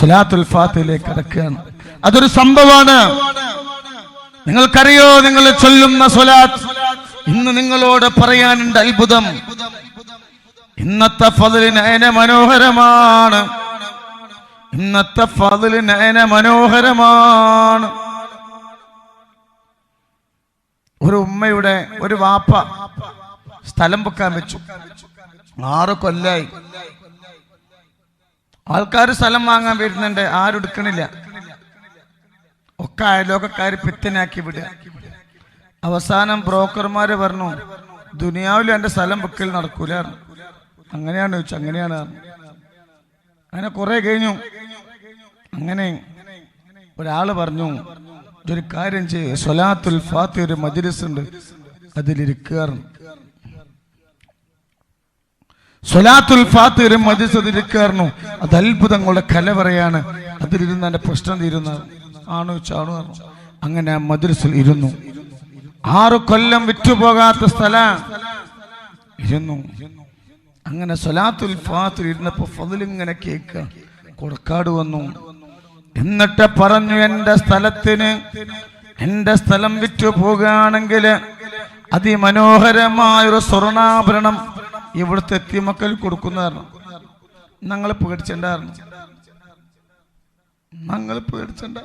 സ്വലാത്തുൽ ഫാത്തിലേക്ക് കടക്കുകയാണ്. അതൊരു സംഭവമാണ്. നിങ്ങൾക്കറിയോ നിങ്ങൾ ചൊല്ലുന്ന സ്വലാത്ത് ഇന്ന് നിങ്ങളോട് പറയാനുണ്ട് അത്ഭുതം. ഇന്നത്തെ ഫതിൽ നയന മനോഹരമാണ്. ഇന്നത്തെ ഫതിൽ നയന മനോഹരമാണ്. ഒരു ഉമ്മയുടെ ഒരു വാപ്പ സ്ഥലം വെക്കാൻ വെച്ചു. ആറ് കൊല്ലായി. ആൾക്കാർ സ്ഥലം വാങ്ങാൻ വരുന്നുണ്ട് ആരും എടുക്കണില്ല. ഒക്കെ അയലോകക്കാർ പിത്തനാക്കി വിടുക. അവസാനം ബ്രോക്കർമാര് പറഞ്ഞു ദുനിയാവിലും എന്റെ സ്ഥലം വെക്കൽ നടക്കൂല. അങ്ങനെയാണ് ചോദിച്ചു അങ്ങനെയാണ്. അങ്ങനെ കുറെ കഴിഞ്ഞു. അങ്ങനെ ഒരാൾ പറഞ്ഞു ഒരു കാര്യം ചെയ്യ് സ്വലാത്തുൽ ഫാത്തി ഒരു മജിലിസ് ഉണ്ട് അതിലിരിക്കാറുണ്ട്. സ്വലാത്തുൽ ഫാത്തിർ മജ്ലിസ് അത് അത്ഭുതങ്ങളുടെ കലവറയാണ് അതിലിരുന്ന് എന്റെ പ്രശ്നം തീരുന്ന. ആണോ ചാണു അങ്ങനെ ആ മദ്രസിൽ ഇരുന്നു. ആറു കൊല്ലം വിറ്റുപോകാത്ത സ്ഥല ഇരുന്നു. അങ്ങനെ സ്വലാത്തുൽ ഫാത്തിൽ ഇരുന്നപ്പോ ഫതിലിങ്ങനെ കേൾക്കുക. കൊടക്കാട് വന്നു. എന്നിട്ട് പറഞ്ഞു എന്റെ സ്ഥലത്തിന് എന്റെ സ്ഥലം വിറ്റു പോകുകയാണെങ്കിൽ അതിമനോഹരമായൊരു സ്വർണാഭരണം ഇവിടുത്തെ എത്തിമക്കൾ കൊടുക്കുന്നതാണ് ഞങ്ങൾ പേടിച്ചിണ്ടായിരുന്നു. ഞങ്ങൾ പേടിച്ചിണ്ട.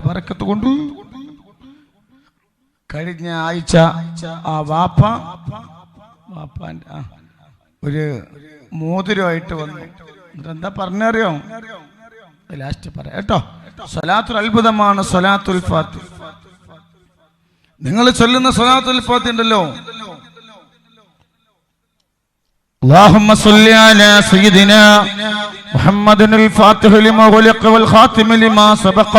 ബറക്കത്ത് കൊണ്ട് കഴിഞ്ഞ ആഴ്ച ആ വാപ്പ വാപ്പാന്റെ ആ, ഒരു മോതിരമായിട്ട് വന്നു. എന്താ പറഞ്ഞറിയോ? ലാസ്റ്റ് പറയാം. കേട്ടോ? സൊലാത്തുൽ അത്ഭുതമാണ് സൊലാത്തുൽ ഫാത്തി നിങ്ങൾ ചൊല്ലുന്ന സ്വലാത്തുൽ ഫാത്തി ഉണ്ടല്ലോ اللهم صل على سيدنا محمد الفاتح لما غلق والخاتم لما سبق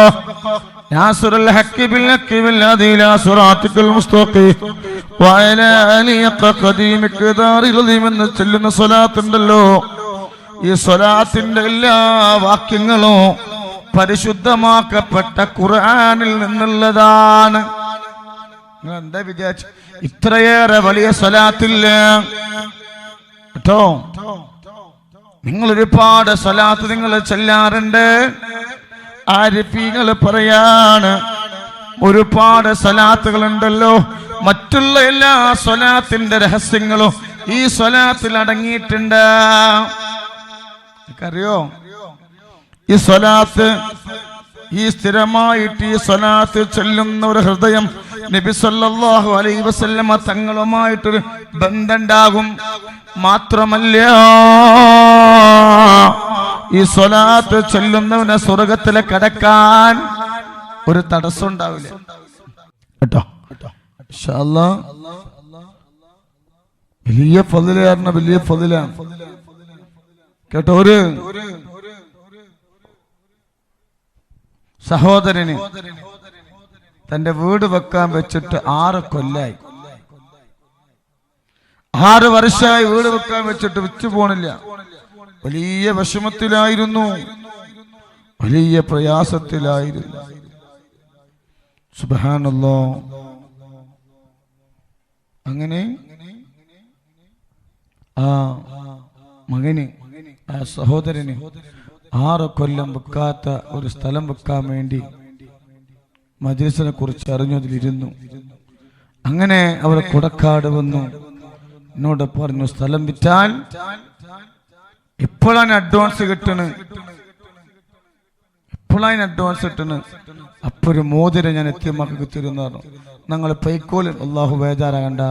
ناصر الحق بالحق بالهدي الى صراطك المستقيم وعلى آله قديم كدار العظيم എന്ന് ചൊല്ലുന്ന സ്വലാത്ത് ഉണ്ടല്ലോ ഈ സ്വലാത്തിന്റെ എല്ലാ വാക്യങ്ങളും പരിശുദ്ധമാക്കപ്പെട്ട ഖുർആനിൽ നിന്നുള്ളതാണ് നിങ്ങൾ എന്താ വിചാരിച്ചു? ഇത്രയേറെ വലിയ സ്വലാത്തില്ല. കേട്ടോ? നിങ്ങൾ ഒരുപാട് സ്വലാത്ത് നിങ്ങൾ ചെല്ലാറുണ്ട്. ആരിഫികൾ പറയാണ് ഒരുപാട് സ്വലാത്തുകൾ ഉണ്ടല്ലോ മറ്റുള്ള എല്ലാ സ്വലാത്തിന്റെ രഹസ്യങ്ങളും ഈ സ്വലാത്തിൽ അടങ്ങിയിട്ടുണ്ട്. അറിയോ ഈ സ്വലാത്ത് ഈ സ്ഥിരമായിട്ട് ഈ സ്വലാത്ത് ചെല്ലുന്ന ഒരു ഹൃദയം നബി സല്ലല്ലാഹു അലൈഹി വസല്ലമ തങ്ങളുമായിട്ടൊരു ബന്ധമുണ്ടാകും മാത്രമല്ല ഈ സ്വലാത്ത് ചൊല്ലുന്നവനെ സ്വർഗത്തിലെ കടക്കാൻ ഒരു തടസ്സം ഉണ്ടാവില്ല കേട്ടോ. വലിയ ഫതിലാണ് വലിയ ഫതിലാണ്. കേട്ടോ ഒരു? സഹോദരന്. തന്റെ വീട് വെക്കാൻ വെച്ചിട്ട് ആറ് കൊല്ലായി. ആറ് വർഷമായി വീട് വെക്കാൻ വെച്ചിട്ട് വിച്ചു പോണില്ല. വലിയ വിഷമത്തിലായിരുന്നു. വലിയ പ്രയാസത്തിലായിരുന്നു. സുബാനല്ലോ അങ്ങനെ ആ മകന് ആ സഹോദരന് ആറ് കൊല്ലം വെക്കാത്ത ഒരു സ്ഥലം വെക്കാൻ വേണ്ടി മജ്ലിസിനെ കുറിച്ച് അറിഞ്ഞതിലിരുന്നു. അങ്ങനെ അവർ കുടക്കാട് വന്നു. എന്നോട് പറഞ്ഞു സ്ഥലം വിറ്റാൽ ഇപ്പോഴാണ് അഡ്വാൻസ് കിട്ടണ്? ഇപ്പോഴാണ് അഡ്വാൻസ് കിട്ടണ്? അപ്പൊരു മോതിരം ഞാൻ എത്തിയ മക്കൾക്ക് തരുന്ന ഞങ്ങൾ പൈക്കോലിൽ അള്ളാഹു ബേജാറാകണ്ട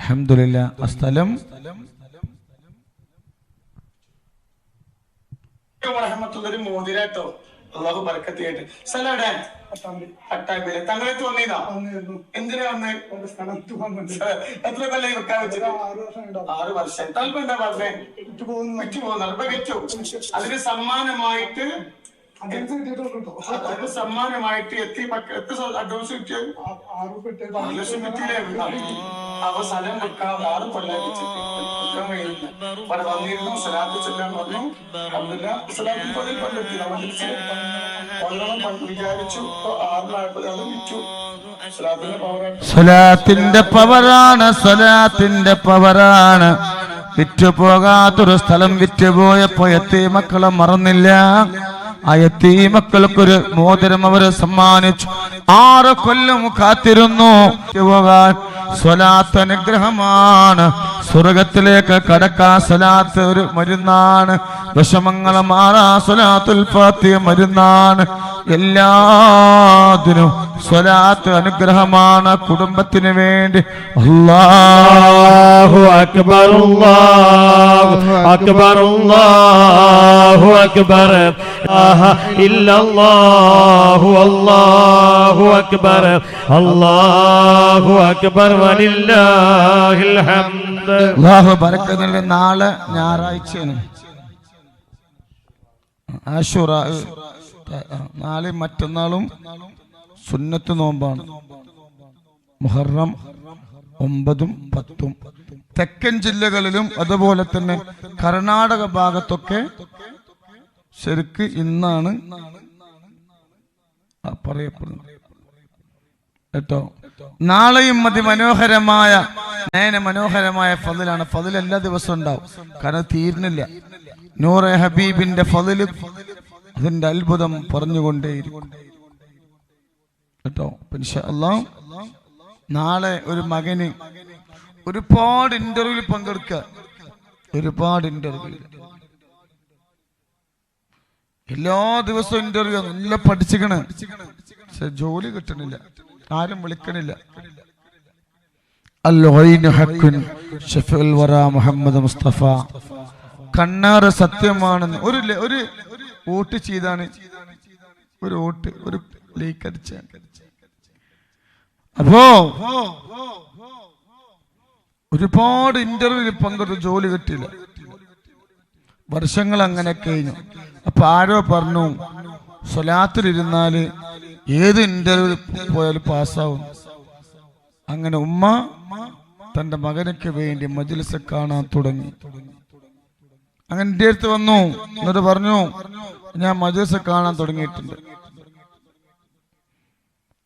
അഹമ്മദില്ല ആ സ്ഥലം മോതിരാട്ടോ. അള്ളാഹു ബർക്കത്തിയായിട്ട്. സ്ഥലം എവിടെ പട്ടാമ്പിലെ തങ്ങളെ തോന്നിയതാ എന്തിനാ വന്ന്? എത്ര കൊല്ലം വെക്കാൻ വെച്ചിട്ട്? ആറ് വർഷം താല്പര്യം എന്താ പറഞ്ഞേ? വിറ്റു പോകുന്നു. അപ്പൊ വെച്ചു അതിന് സമ്മാനമായിട്ട് അതിന് സമ്മാനമായിട്ട് എത്തി എത്ര അഡ്വാൻസ് കിട്ടിയത്? ആറ് ലക്ഷം കിട്ടിയില്ലേ? അപ്പൊ വെക്കാൻ മാറി കഴിയുന്നില്ല. അവിടെ വന്നിരുന്നു സലാത്ത് ചെല്ലാൻ പറഞ്ഞു. അബ്ദുല്ല സലാത്തിൽ പള്ളി പങ്കെടുത്തി പതിനൊന്ന് പങ്ക് വിചാരിച്ചു. അത് വിറ്റു. സ്വലാത്തിന്റെ പവറാണ് സ്വലാത്തിന്റെ പവറാണ്. വിറ്റുപോകാത്തൊരു സ്ഥലം വിറ്റുപോയപ്പോ എത്തി മക്കളെ മറന്നില്ല. ആ എത്തി മക്കൾക്കൊരു മോതിരം അവരെ സമ്മാനിച്ചു. ആറ് കൊല്ലം കാത്തിരുന്നു. പോകാൻ സ്വലാത്ത് അനുഗ്രഹമാണ് സ്വർഗത്തിലേക്ക് കടക്കാ സ്വലാത്ത് ഒരു മരുന്നാണ്. വിഷമങ്ങളും മാറാ സ്വലാത്തുൽ ഫാത്തിയ മരുന്നാണ്. എല്ലാത്തിനും സ്വലാത്ത് അനുഗ്രഹമാണ് കുടുംബത്തിന് വേണ്ടി. അല്ലാഹു അക്ബർ അക്ബർ അല്ലാഹു അക്ബർ. ഇല്ലാഹു അല്ലാഹു അക്ബർ. അല്ലാഹു അക്ബർ വലില്ലാഹിൽ ഹംദ്. അല്ലാഹു ബർക്കത്തുള്ള നാളെ ഞായറാഴ്ചയാണ്. ആശുറ നാളെ മറ്റന്നാളും സുന്നത്ത് നോമ്പാണ്. മുഹറം ഒമ്പതും പത്തും. തെക്കൻ ജില്ലകളിലും അതുപോലെ തന്നെ കർണാടക ഭാഗത്തൊക്കെ ശരിക്ക് ഇന്നാണ് പറയപ്പെടുന്നത്. കേട്ടോ? നാളെയും അതിമനോഹരമായ നയന മനോഹരമായ ഫതിലാണ്. ഫതിൽ എല്ലാ ദിവസവും ഉണ്ടാവും. കാരണം തീരുന്നില്ല. നൂറെ ഹബീബിന്റെ ഫതിൽ അതിന്റെ അത്ഭുതം പറഞ്ഞുകൊണ്ടേയിരിക്കും കേട്ടോ? നാളെ ഒരു മകന് ഒരുപാട് ഇന്റർവ്യൂവിൽ പങ്കെടുക്കുക. ഒരുപാട് ഇന്റർവ്യൂ എല്ലാ ദിവസവും ഇന്റർവ്യൂ നല്ല പഠിച്ചിക്കണ് പക്ഷെ ജോലി കിട്ടണില്ല. ആരും വിളിക്കണില്ല. മുഹമ്മദ് മുസ്തഫ. കണ്ണാറ് സത്യമാണെന്ന്. ഒരു ഒരു വോട്ട് ചെയ്താണ് ഒരു വോട്ട് ഒരു ലീക്ക് അടിച്ച. അപ്പോ ഒരുപാട് ഇന്റർവ്യൂവിൽ പങ്കെടുത്ത് ജോലി കിട്ടിയില്ല. വർഷങ്ങൾ അങ്ങനെ കഴിഞ്ഞു. അപ്പൊ ആരോ പറഞ്ഞു സ്വലാത്തിലിരുന്നാൽ ഏത് ഇന്റർവ്യൂ പോയാലും പാസ്സാവും. അങ്ങനെ ഉമ്മ തന്റെ മകനക്ക് വേണ്ടി മജിലിസ് കാണാൻ തുടങ്ങി. അങ്ങനെ എന്റെ അടുത്ത് വന്നു. എന്നിട്ട് പറഞ്ഞു ഞാൻ മജസ് കാണാൻ തുടങ്ങിയിട്ടുണ്ട്.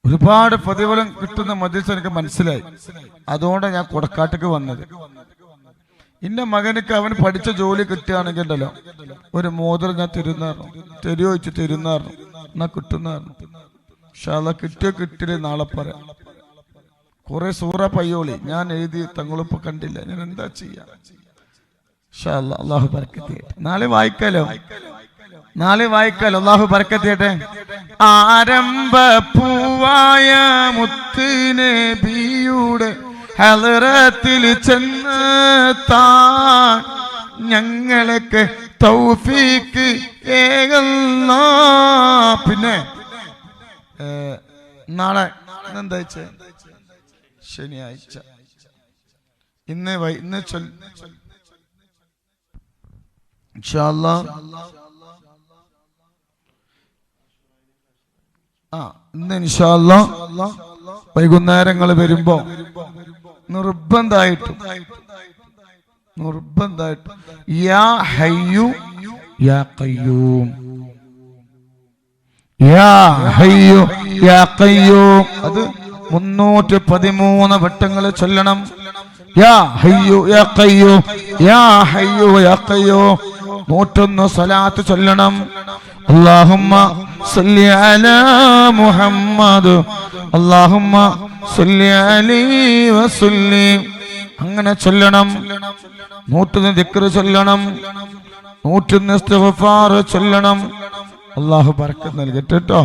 ഒരുപാട് പ്രതിഫലം കിട്ടുന്ന മജസ് എനിക്ക് മനസ്സിലായി. അതുകൊണ്ട് ഞാൻ കൊടക്കാട്ടേക്ക് വന്നത്. എന്റെ മകനക്ക് അവൻ പഠിച്ച ജോലി കിട്ടുകയാണെങ്കിൽ ഉണ്ടല്ലോ ഒരു മോതിരം ഞാൻ തരുന്നായിരുന്നു. തരുമോ വെച്ച് തരുന്നായിരുന്നു. എന്നാ കിട്ടുന്നായിരുന്നു. പക്ഷെ അത് കിട്ടിയോ കിട്ടില്ലേ നാളെ പറയാം. കുറെ സൂറ പയ്യോളി ഞാൻ എഴുതി തങ്ങളിപ്പോ കണ്ടില്ല. ഞാൻ എന്താ ചെയ്യാ? അള്ളാഹു നാളെ വായിക്കാലോ? നാളെ വായിക്കാൽ അള്ളാഹു ബർക്കത്തിയട്ടെ. ആരംഭ പൂവായ മുത്ത് ബിയുടെ ഹലറത്തിൽ ചെന്ന് താൻ ഞങ്ങളൊക്കെ തൗഫീക്ക് ഏകല്ല പിന്നെ നാളെ എന്താ ശനിയാഴ്ച. ഇന്ന് ഇന്ന് ചൊല്ലാ ഇന്ന് ഇൻഷാല്ല വൈകുന്നേരങ്ങൾ വരുമ്പോ നിർബന്ധമായിട്ട് നിർബന്ധമായിട്ട് യാ ഹയ്യു യാ യാ ഹയ്യു യാ അത് മുന്നൂറ്റി പതിമൂന്ന് വട്ടങ്ങൾ ചൊല്ലണം. യാ ഹയ്യു യാ യാ ഹയ്യു യാ നൂറ്റൊന്ന് സലാത്ത് ചൊല്ലണം. അള്ളാഹുമ്മ صل على محمد اللهم صل عليه وسلم അങ്ങനെ ചൊല്ലണം നൂറ്റൊന്ന് ദിക്ർ ചൊല്ലണം നൂറ്റൊന്ന് ഇസ്തിഗ്ഫാർ ചൊല്ലണം അള്ളാഹു ബർക്കത്ത് നൽകട്ടെ കേട്ടോ